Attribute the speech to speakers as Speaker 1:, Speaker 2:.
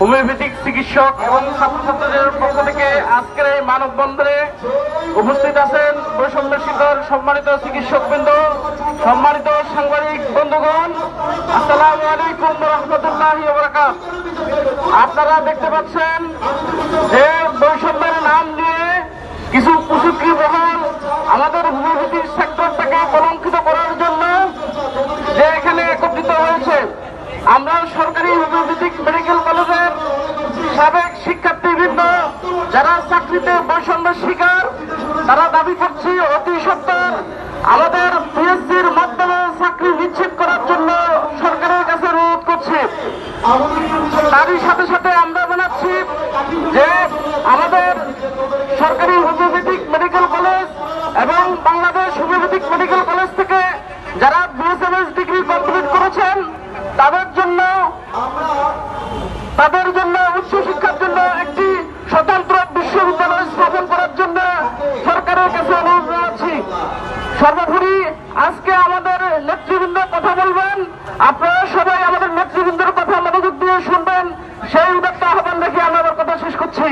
Speaker 1: Homeopathic চিকিৎসক এবং ছাত্রছাত্রীদের পক্ষ থেকে আজকের এই মানববন্ধনে উপস্থিত আছেন বৈষম্য শিখর সম্মানিত চিকিৎসকবৃন্দ, সম্মানিত সাংবাদিক বন্ধুগণ, আসসালামু আলাইকুম রহমতুল্লাহ আপনারা দেখতে পাচ্ছেন যে বৈষম্যের নাম নিয়ে কিছু কুচুকি মহল আমাদের হোমিওপ্যাথিক সেক্টরটাকে কলঙ্কিত করার জন্য যে এখানে একত্রিত হয়েছে আমরা সরকারি হোমিওপ্যাথিক মেডিকেল কলেজের সাবেক শিক্ষার্থীবৃন্দ, যারা চাকরিতে বৈষম্যের শিকার, তারা দাবি করছি অতি সত্তর আমাদের পিএসসির মাধ্যমে চাকরি নিশ্চিত করার জন্য সরকারের কাছে অনুরোধ করছি। তারই সাথে সাথে আমরা জানাচ্ছি যে আমাদের সরকারি হোমিওপ্যাথিক মেডিকেল কলেজ এবং বাংলাদেশ হোমিওপ্যাথিক মেডিকেল কলেজ থেকে যারা বিএসএমএস ডিগ্রি কমপ্লিট করেছেন তাদের জন্য তাদের জন্য, উচ্চ শিক্ষার জন্য একটি স্বতন্ত্র বিশ্ববিদ্যালয় স্থাপন করার জন্য সরকারের কাছে অনুরোধ জানাচ্ছি। সর্বোপরি আজকে আমাদের নেতৃবৃন্দ কথা বলবেন। আপনারা সবাই আমাদের নেতৃবৃন্দের কথা মনোযোগ দিয়ে শুনবেন। সেই উদ্যোগটা আহ্বান রেখে আমি আমার কথা শেষ করছি।